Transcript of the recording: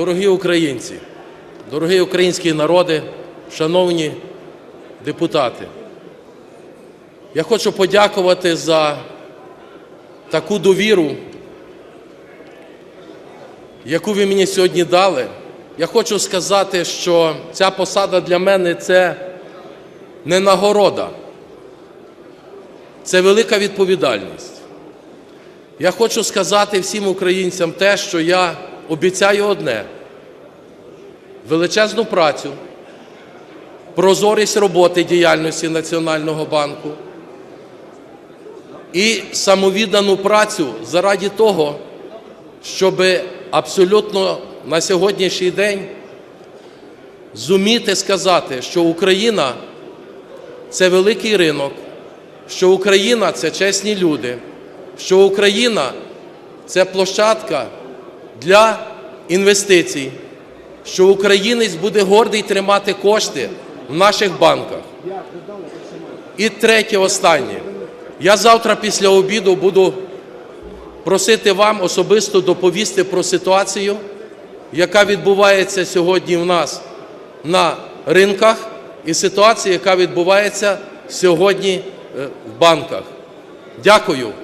Дорогі українці, дорогі українські народи, шановні депутати, я хочу подякувати за таку довіру, яку ви мені сьогодні дали. Я хочу сказати, що ця посада для мене це не нагорода, це велика відповідальність. Я хочу сказати всім українцям те, що я обіцяю одне: величезну працю, прозорість роботи діяльності Національного банку і самовіддану працю заради того, щоб абсолютно на сьогоднішній день зуміти сказати, що Україна це великий ринок, що Україна це чесні люди, що Україна це площадка для інвестицій, що українець буде гордий тримати кошти в наших банках. І третє, останнє. Я завтра після обіду буду просити вам особисто доповісти про ситуацію, яка відбувається сьогодні в нас на ринках, і ситуація, яка відбувається сьогодні е, в банках. Дякую.